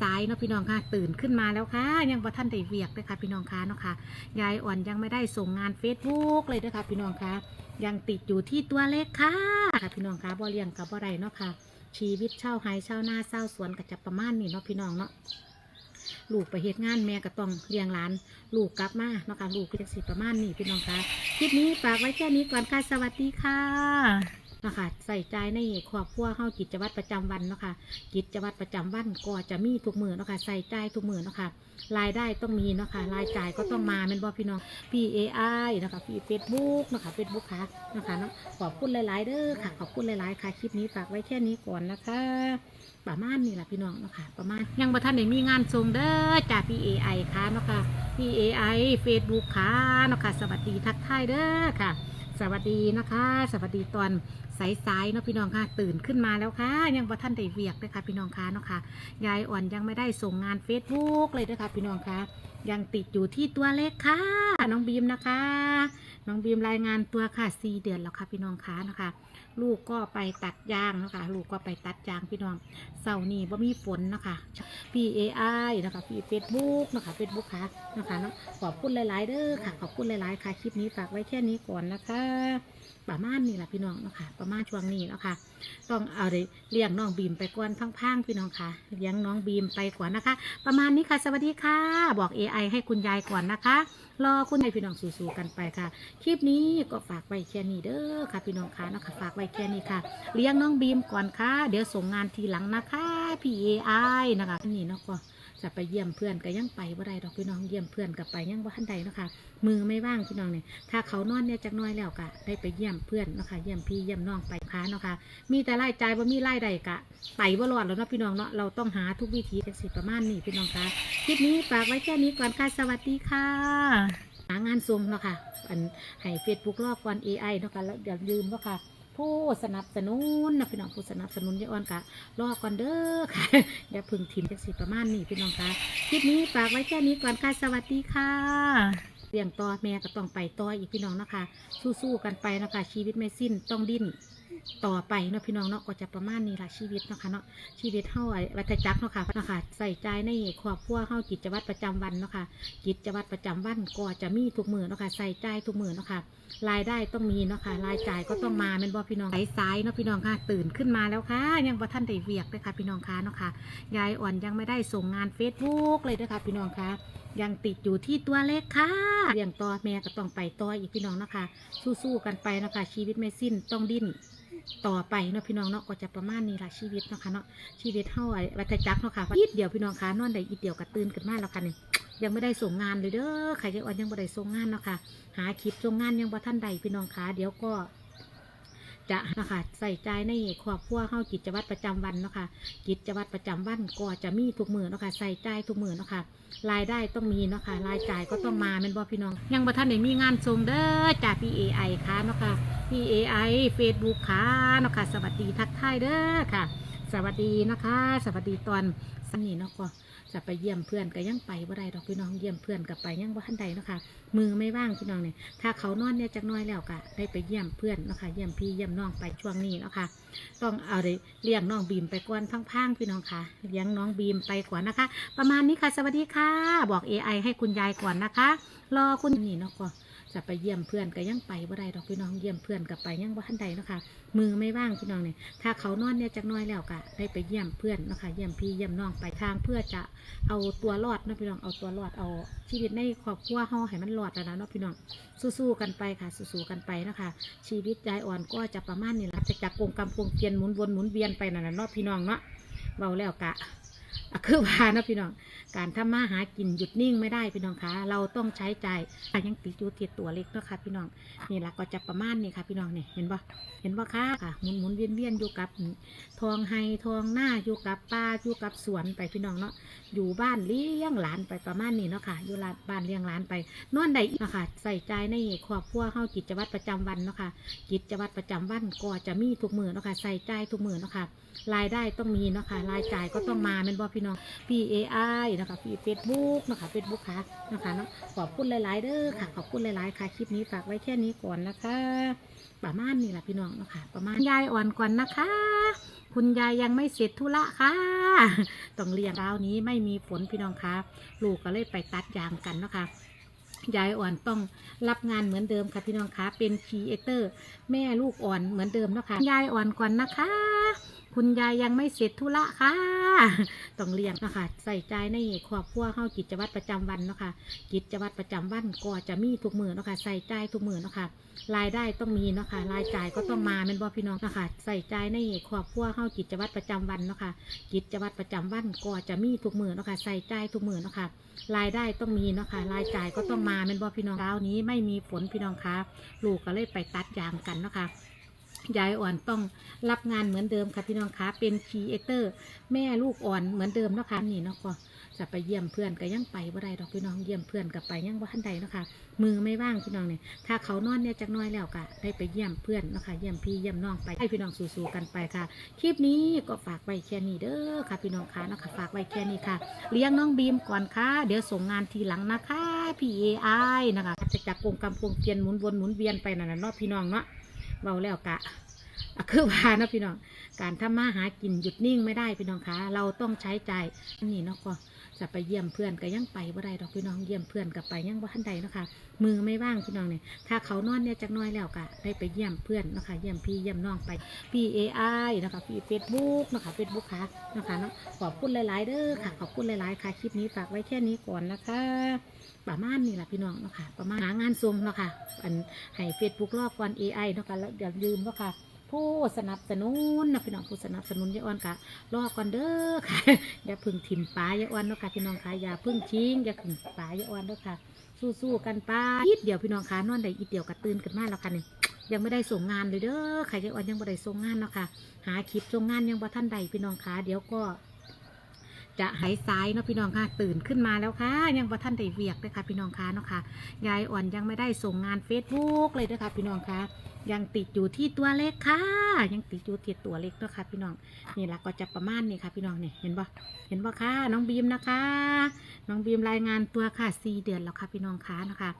สายเนาะพี่น้องค่ะตื่นขึ้นมาแล้วค่ะ ยังบ่ท่านได้เวียกเลยค่ะพี่น้องค่ะเนาะค่ะยายอ่อนยังไม่ได้ส่งงาน Facebook เลยนะคะพี่น้องค่ะยังติดอยู่ที่ตัวเลขค่ะค่ะพี่น้องค่ะบ่เลี้ยงกับบ่ได้เนาะค่ะ ชีวิตเช่าไห้เช่าหน้าเช่าสวนก็จะประมาณนี้เนาะพี่น้องเนาะลูกไปเฮ็ดงานแม่ก็ต้องเลี้ยงหลาน ลูกกลับมาเนาะค่ะลูกก็จะสิประมาณนี้พี่น้องค่ะคลิปนี้ฝากไว้แค่นี้ก่อนค่ะสวัสดีค่ะ นะคะใส่ใจในครอบครัวเฮากิจวัตรประจำวันเนาะค่ะกิจวัตรประจำวันก็จะมีทุกมือเนาะค่ะใส่ใจทุกมือเนาะค่ะรายได้ต้องมีเนาะค่ะรายจ่ายก็ต้องมาเป็นบ่พี่น้อง P A I เนะคะ P Facebook เนะคะ Facebook ค่ะนะคะเนาะขอบคุณหลาย ๆ เด้อค่ะ ขอบคุณหลาย ๆ ค่ะคลิปนี้ฝากไว้แค่นี้ก่อนนะคะประมาณนี้แหละพี่น้องเนาะค่ะประมาณยังบ่ทันได้มีงานส่งเด้อจาก P A I ค่ะเนาะค่ะ P A I Facebook ค่ะเนาะค่ะสวัสดีทักทายเด้อค่ะ สวัสดีนะคะ สวัสดีตอน สายๆเนาะพี่น้องค่ะตื่นขึ้นมาแล้วค่ะ ยังบ่ทันได้เวียกเลยค่ะพี่น้องค่ะเนาะค่ะยายอ่อนยังไม่ได้ส่งงาน Facebook เลยนะคะพี่น้องคะยังติดอยู่ที่ตัวเลขค่ะ น้องบีมนะคะ น้องบีมรายงานตัวค่ะสี่เดือนแล้วค่ะพี่น้องคะนะคะ ลูกก็ไปตัดยางนะคะ ลูกก็ไปตัดยางพี่น้องเสาร์นี้ว่ามีฝนนะคะ P A I นะคะพี่เฟซบุ๊กนะคะเฟซบุ๊กค่ะนะคะเนาะขอบคุณหลาย ๆ เด้อค่ะ ขอบคุณหลาย ๆ ค่ะ คลิปนี้ฝากไว้แค่นี้ก่อนนะคะ ประมาณนี้แหละพี่น้องเนาะค่ะประมาณช่วงนี้เนาะค่ะ ต้องเอาเลยเลี้ยงน้องบีมไปก่อนพังๆพี่น้องค่ะเลี้ยงน้องบีมไปก่อนนะคะ ประมาณนี้ค่ะ สวัสดีค่ะ บอก AI ให้คุณยายก่อนนะคะ รอคุณยายพี่น้องสู้ๆกันไปค่ะ คลิปนี้ก็ฝากไว้แค่นี้เด้อค่ะ พี่น้องค่ะนะคะฝากไว้แค่นี้ค่ะ เลี้ยงน้องบีมก่อนค่ะ เดี๋ยวส่งงานทีหลังนะคะพี่ AI นะคะนี่เนาะก็ จะไปเยี่ยมเพื่อนก็ยังไปบ่ได้ดอกพี่น้องเยี่ยมเพื่อนกับไปยังบ่าทันใดนะคะมือไม่ว่างพี่น้องเนี่ยถ้าเขานอนเนี่ยจักน้อยแล้วก็ได้ไปเยี่ยมเพื่อนนะคะเยี่ยมพี่เยี่ยมน้องไปค้านะคะมีแต่ไรายจ่ามีรายได้กะไปบ่ารอดแล้วเนาะพี่น้องเนาะเราต้องหาทุกวิธีจังสิประมาณนี้พี่น้องคะคลิปนี้ฝากไว้แค่นี้ก่อนค่ะสวัสดีค่ะ หางานส่งเนาะค่ะอันให้เฟซบุ๊กรอบก่อน AI เนาะค่ะแล้วอย่าลืมเนาะค่ะ ผู้สนับสนุนนะพี่น้องผู้สนับสนุนยายอ่อนกะรอก่อนเด้อค่ะอย่าพึ่งทิมจักสิประมาณนี้พี่น้องคะคลิปนี้ฝากไว้แค่นี้ก่อนค่ะสวัสดีค่ะเลี้ยงต่อแม่ก็ต้องไปต่ออีกพี่น้องนะคะ สู้ๆกันไปนะคะชีวิตไม่สิ้นต้องดิ้น ต่อไปเนาะพี่น้องเนาะก็จะประมาณนี้ละชีวิตเนาะค่ะเนาะชีวิตเฮาไอ้วัฏจักรเนาะค่ะเนาะค่ะใส่ใจในครอบครัวเฮากิจวัตรประจำวันเนาะค่ะกิจวัตรประจำวันก็จะมีทุกมือเนาะค่ะใส่ใจทุกมือเนาะค่ะรายได้ต้องมีเนาะค่ะรายจ่ายก็ต้องมาเป็นบ่พี่น้องสายๆเนาะพี่น้องค่ะ ตื่นขึ้นมาแล้วค่ะ ยังบ่ทันได้เวียกเลยค่ะพี่น้องค่ะเนาะค่ะยายอ่อนยังไม่ได้ส่งงาน Facebook เลยเด้อค่ะพี่น้องค่ะยังติดอยู่ที่ตัวเลขค่ะเลี้ยงต่อแม่ก็ต้องไปต่ออีกพี่น้องเนาะค่ะสู้ๆกันไปเนาะค่ะชีวิตไม่สิ้นต้องดิ้น ต่อไปเนาะพี่น้องเนาะก็จะประมาณนี้ละชีวิตเนาะค่ะเนาะชีวิตเท่าไอ้วัฏจักรเนาะค่ะอีเดียวพี่น้องคะนอนได้อีเดียวก็ตื่นขึ้นมาแล้วค่ะนี่ยังไม่ได้ส่งงานเลยเด้อใครจะอ่อนยังไม่ได้ส่งงานเนาะค่ะหาคลิปส่งงานยังบ่ท่านใดพี่น้องคะเดี๋ยวก็ จะนะคะใส่ใจในครอบครัวเฮากิจวัตรประจำวันเนาะค่ะกิจวัตรประจำวันก็จะมีทุกมือเนาะค่ะใส่ใจทุกมือเนาะค่ะรายได้ต้องมีเนาะค่ะรายจ่ายก็ต้องมาเป็นบอพี่น้อง ยังบ่ท่านได้มีงานทรงเด้อจาก PAI ค่ะเนาะค่ะ PAI Facebook ค่ะเนาะค่ะสวัสดีทักทายเด้อค่ะ สวัสดีนะคะ สวัสดีตอนสันนี่เนาะก็จะไปเยี่ยมเพื่อนก็ยังไปบ่ได้ดอกพี่น้องเยี่ยมเพื่อนกับไปยังบ่ทันใดเนาะค่ะมือไม่ว่างพี่น้องเนี่ยถ้าเขานอนเนี่ยจักน้อยแล้วก็ได้ไปเยี่ยมเพื่อนเนาะค่ะเยี่ยมพี่เยี่ยมน้องไปช่วงนี้เนาะค่ะต้องเอาเลยเลี้ยงน้องบีมไปก่อนพังๆพี่น้องค่ะเลี้ยงน้องบีมไปก่อนนะคะ ประมาณนี้ค่ะ สวัสดีค่ะ บอก AI ให้คุณยายก่อนนะคะ รอคุณนี่เนาะก็ จะไปเยี่ยมเพื่อนก็ยังไปบ่าได้ดอกพี่น้องเยี่ยมเพื่อนกับไปยังบ่าทันใดนะคะมือไม่ว่างพี่น้องเนี่ยถ้าเขานอนเนี่ยจักน้อยแล้วก็ได้ไปเยี่ยมเพื่อนนะคะเยี่ยมพี่เยี่ยมน้องไปทางเพื่อจะเอาตัวรอดนะพี่น้องเอาตัวรอดเอาชีวิตในครอบครัวเฮาให้มันรอดแล้วนะพี่น้องสู้ๆกันไปค่ะสู้ๆกันไปนะคะชีวิตยายอ่อนก็จะประมาณนี้แหละจะจากกงกำกงเกียนหมุนวนหมุนเวียนไปนั่นน่ะเนาะพี่น้องเนาะเบาแล้วกะ คือว่านะพี่น้อง การทำมาหากินหยุดนิ่งไม่ได้พี่น้องคะเราต้องใช้ใจายอะยังติดอยู่ที่ตัวเล็กเนาะค่ะพี่น้องนี่แหละก็จะประมาณนี้ค่ะพี่น้องเนี่ยเห็นปะเห็นปะคะค่ะหมุนหมุนเวียนเวียนอยู่กับทองไฮทองหน้าอยู่กับป่าอยู่กับสวนไปพี่น้องเนาะอยู่บ้านเลี้ยงหลานไปประมาณนี้เนาะค่ะอยู่บ้านเลี้ยงหลานไปนอนได้เนาะค่ะใส่ใจในครอบครัวเฮากิจวัตรประจำวันเนาะค่ะกิจวัตรประจำวันก็จะมีทุกมือเนาะค่ะใส่ใจทุกมือเนาะค่ะรายได้ต้องมีเนาะค่ะรายจ่ายก็ต้องมาเป็นบ่พี่น้อง P A I นะคะพี่เฟซบุ๊กนะคะเฟซบุ๊กค่ะนะคะเนาะขอบคุณหลายๆเด้อค่ะ ขอบคุณหลายๆค่ะคลิปนี้ฝากไว้แค่นี้ก่อนนะคะประมาณนี้แหละพี่น้องนะคะประมาณยายอ่อนก่อนนะคะ คุณยายยังไม่เสร็จธุระค่ะต้องเรียงเช้านี้ไม่มีฝนพี่น้องคะลูกก็เลยไปตัดยางกันนะคะยายอ่อนต้องรับงานเหมือนเดิมค่ะพี่น้องคะเป็นครีเอเตอร์แม่ลูกอ่อนเหมือนเดิมนะคะยายอ่อนก่อนนะคะ คุณยายยังไม่เสร็จธุระค่ะ ต้องเลี้ยงนะคะใส่ใจในครอบครัวเข้ากิจวัตรประจำวันเนาะค่ะกิจวัตรประจำวันก็จะมีทุกมือเนาะค่ะใส่ใจทุกมือเนาะค่ะรายได้ต้องมีเนาะค่ะรายจ่ายก็ต้องมาเป็นบ่พี่น้องนะคะใส่ใจในครอบครัวเข้ากิจวัตรประจำวันเนาะค่ะกิจวัตรประจำวันก็จะมีทุกมือเนาะค่ะใส่ใจทุกมือเนาะค่ะรายได้ต้องมีเนาะค่ะรายจ่ายก็ต้องมาเป็นบ่พี่น้องเช้านี้ไม่มีฝนพี่น้องคะลูกก็เลยไปตัดยางกันเนาะค่ะ ยายอ่อนต้องรับงานเหมือนเดิมค่ะพี่น้องคะเป็นครีเอเตอร์ แม่ลูกอ่อนเหมือนเดิมเนาะคะนี่เนาะก็จะไปเยี่ยมเพื่อนก็ยังไปบ่ได้ดอกพี่น้องเยี่ยมเพื่อนกับไปยังบ่ทันใดเนาะคะมือไม่ว่างพี่น้องเนี่ยถ้าเขานอนเนี่ยจักน้อยแล้วก็ได้ไปเยี่ยมเพื่อนเนาะคะเยี่ยมพี่เยี่ยมน้องไปให้พี่น้องสู่ๆกันไปค่ะคลิปนี้ก็ฝากไว้แค่นี้เด้อค่ะพี่น้องคะเนาะค่ะฝากไว้แค่นี้ค่ะ เลี้ยงน้องบีมก่อนค่ะ เดี๋ยวส่งงานทีหลังนะคะพี่เอไอนะคะจะจักกงกำกงเตียนหมุนวนหมุนเวียนไปนั่นน่ะเนาะพี่น้องเนาะ เบาแล้วกะคือว่านะพี่น้อง การทำมาหากินหยุดนิ่งไม่ได้พี่น้องคะ เราต้องใช้ใจนี่เนาะก็จะไปเยี่ยมเพื่อนก็ยังไปบ่ได้ดอกพี่น้องเยี่ยมเพื่อนกับไปยังบ่ทันใดนะคะมือไม่ว่างพี่น้องเนี่ยถ้าเขานอนเนี่ยจักน้อยแล้วก็ได้ไปเยี่ยมเพื่อนนะคะเยี่ยมพี่เยี่ยมน้องไปพี่เอไอนะคะพี่เฟซบุ๊กนะคะเฟซบุ๊กค่ะนะคะเนาะขอบคุณหลาย ๆ เด้อค่ะ ขอบคุณหลาย ๆ ค่ะคลิปนี้ฝากไว้แค่นี้ก่อนนะคะ ประมาณนี้แหละพี่น้องเนาะค่ะประมาณหางานทรงเนาะค่ะอันให้เฟซบุ๊กรอบก่อน AI เนาะค่ะแล้วอย่าลืมเนาะค่ะผู้สนับสนุนนะพี่น้องผู้สนับสนุนยายอ้อนกะรอก่อนเด้อค่ะอย่าพึ่งถิ่มปลายายอ้อนเนาะค่ะพี่น้องค่ะอย่าพึ่งชิงอย่าพึ่งปลายายอ้อนเด้อค่ะ สู้ๆกันไปอีกเดียวพี่น้องค่ะนอนได้อีกเดียวกระตื่นกันมาแล้วค่ะเนี่ยังไม่ได้ส่งงานเลยเด้อค่ะยายอ้อนยังไม่ได้ส่งงานเนาะค่ะหาคลิปส่งงานยังบ่ท่านใดพี่น้องค่ะเดี๋ยวก็ จะหายซ้ายเนาะพี่น้องค่ะตื่นขึ้นมาแล้วค่ะ ยังบ่ท่านได้เวียกเลยค่ะพี่น้องค่ะเนาะค่ะยายอ่อนยังไม่ได้ส่งงาน Facebook เลยนะคะพี่น้องคะยังติดอยู่ที่ตัวเล็กค่ะ ยังติดอยู่ที่ตัวเล็กเนาะค่ะ พี่น้องนี่ละก็จะประมาณนี้ค่ะ พี่น้องเนี่ยเห็นบ่เห็นบ่ค่ะน้องบีมนะคะ น้องบีมรายงานตัวค่ะสี่เดือนแล้วค่ะ พี่น้องค่ะนะคะ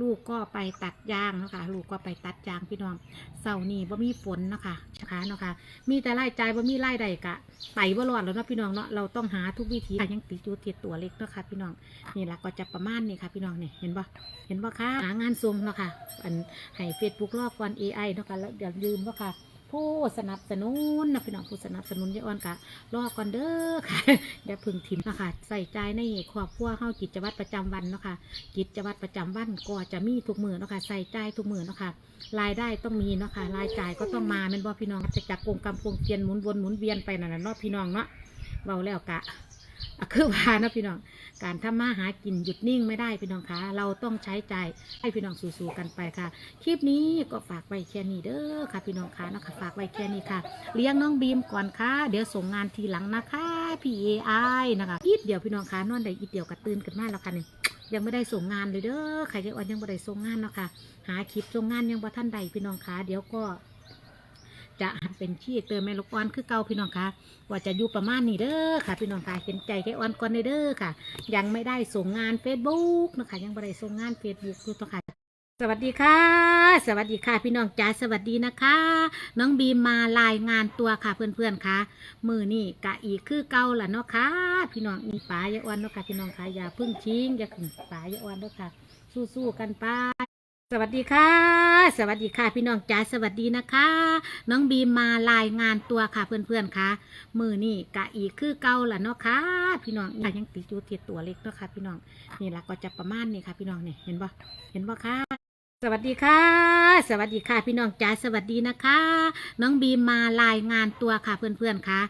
ลูกก็ไปตัดยางนะคะ ลูกก็ไปตัดยางพี่น้องเสาร์นี้บ่มีฝนนะคะนะคะเนาะค่ะมีแต่รายจ่ายบ่มีรายได้กะไปบ่รอดแล้วเนาะพี่น้องเนาะเราต้องหาทุกวิธียังติดอยู่ที่ตัวเล็กเนาะค่ะ พี่น้องนี่ละก็จะประมาณนี้ค่ะ พี่น้องเนี่ยเห็นปะเห็นปะคะหางานทรงเนาะค่ะอันให้เฟซบุ๊กรอบวัน AI เนาะค่ะแล้วอย่าลืมเนาะค่ะผู้สนับสนุนนะพี่น้องผู้สนับสนุนยายอ้อนกะรอก่อนเด้อค่ะอย่าพึ่งทิมนะคะใส่ใจในครอบครัวเข้ากิจวัตรประจำวันเนาะค่ะกิจวัตรประจำวันก็จะมีทุกมือเนาะค่ะใส่ใจทุกมือเนาะค่ะรายได้ต้องมีเนาะค่ะรายจ่ายก็ต้องมาเป็นบ่พี่น้องจะจักกงกำกงเตียนหมุนวนหมุนเวียนไปนั่นน่ะเนาะพี่น้องเนาะเบาแล้วกะ คือว่านะพี่น้อง การทำมาหากินหยุดนิ่งไม่ได้พี่น้องคะ เราต้องใช้ใจให้พี่น้องสู้ๆกันไปค่ะ คลิปนี้ก็ฝากไว้แค่นี้เด้อค่ะ พี่น้องคะนะคะฝากไว้แค่นี้ค่ะ เลี้ยงน้องบีมก่อนค่ะ เดี๋ยวส่งงานทีหลังนะคะพี่เอไอนะคะอีกเดียวพี่น้องคะนอนได้อีกเดียวกระตื่นกันมาแล้วค่ะนี่ยังไม่ได้ส่งงานเลยเด้อใครจะอ่อนยังไม่ได้ส่งงานเนาะค่ะ หาคลิปส่งงานยังบ่ท่านใดพี่น้องคะเดี๋ยวก็ จะเป็นขี้เติมแม่ลูกอ่อนคือเก่าพี่น้องคะว่าจะอยู่ประมาณนี้เด้อค่ะ พี่น้องคะเห็นใจแกอ่อนก่อนเด้อค่ะ ยังไม่ได้ส่งงาน Facebook นะคะยังไม่ได้ส่งงาน Facebook คือต้องค่ะสวัสดีค่ะ สวัสดีค่ะ พี่น้องจ๋าสวัสดีนะคะ น้องบีมมารายงานตัวค่ะเพื่อนๆค่ะมือนี่กะอีกคือเก่าล่ะเนาะค่ะพี่น้องมีป๋ายาอ่อนเนาะค่ะพี่น้องค่ะอย่าพึ่งชิงอย่าขึ้นป๋ายาอ่อนเนาะค่ะ สู้ๆกันไป สวัสดีค่ะ สวัสดีค่ะพี่น้องจ๋าสวัสดีนะคะ น้องบีมมารายงานตัวค่ะเพื่อนๆค่ะมือนี่กะอีกคือเก่าล่ะเนาะค่ะพี่น้องยังติดอยู่ที่ตัวเล็กเนาะค่ะพี่น้องนี่ละก็จะประมาณนี้ค่ะพี่น้องเนี่ยเห็นบ่เห็นบ่ค่ะ สวัสดีค่ะ สวัสดีค่ะพี่น้องจ๋าสวัสดีนะคะ น้องบีมมารายงานตัวค่ะเพื่อนๆค่ะ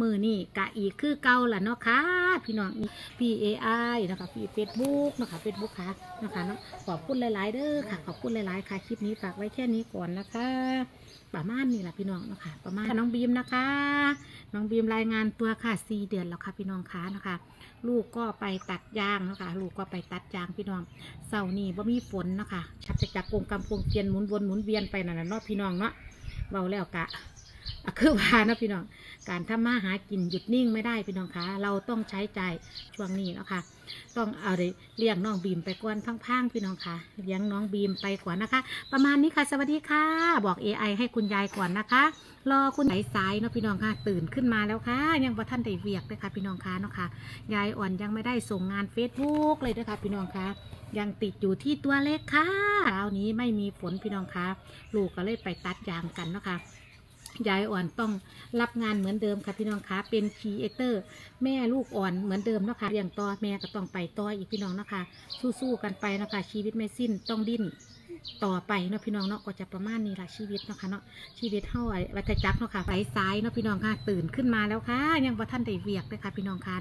มือนี่กะอีกคือเก่าล่ะเนาะค่ะพี่น้องพี่เอไอนะคะพี่เฟซบุ๊กนะคะเฟซบุ๊กค่ะนะคะเนาะขอบคุณหลายๆเด้อค่ะ ขอบคุณหลายๆค่ะคลิปนี้ฝากไว้แค่นี้ก่อนนะคะ ประมาณนี้แหละพี่น้องเนาะค่ะประมาณน้องบีมนะคะ น้องบีมรายงานตัวค่ะสี่เดือนแล้วค่ะพี่น้องคะนะคะลูกก็ไปตัดยางเนาะคะลูกก็ไปตัดยางพี่น้องเสาร์นี้บ่มีฝนเนาะคะชักจะจักกงกำกงเตียนหมุนวนหมุนเวียนไปนั่นน่ะเนาะพี่น้องเนาะเบาแล้วกะ คือว่านะพี่น้อง การทำมาหากินหยุดนิ่งไม่ได้พี่น้องคะ เราต้องใช้ใจช่วงนี้นะค่ะ ต้องเอาเลยเลี้ยงน้องบีมไปก่อนพังๆพี่น้องคะเลี้ยงน้องบีมไปก่อนนะคะ ประมาณนี้ค่ะ สวัสดีค่ะ บอก AI ให้คุณยายก่อนนะคะ รอคุณไหนสายเนาะพี่น้องค่ะ ตื่นขึ้นมาแล้วค่ะ ยังบ่ท่านได้เวียกเลยค่ะพี่น้องคะเนาะค่ะ ยายอ่อนยังไม่ได้ส่งงาน Facebook เลยนะคะพี่น้องคะยังติดอยู่ที่ตัวเลขค่ะเช้านี้ไม่มีฝนพี่น้องคะลูกก็เลยไปตัดยางกันเนาะค่ะ ยายอ่อนต้องรับงานเหมือนเดิมค่ะพี่น้องคะเป็นครีเอเตอร์ แม่ลูกอ่อนเหมือนเดิมนะคะอย่างต่อแม่ก็ต้องไปต่ออีกพี่น้องนะคะ สู้ๆกันไปนะคะชีวิตไม่สิ้นต้องดิ้นต่อไปเนาะพี่น้องเนาะก็จะประมาณนี้ละชีวิตเนาะค่ะเนาะชีวิตเท่าไอ้วัฏจักรเนาะค่ะสายๆเนาะพี่น้องค่ะตื่นขึ้นมาแล้วค่ะ ยังบ่ท่านได้เวียกเลยค่ะพี่น้องค่ะ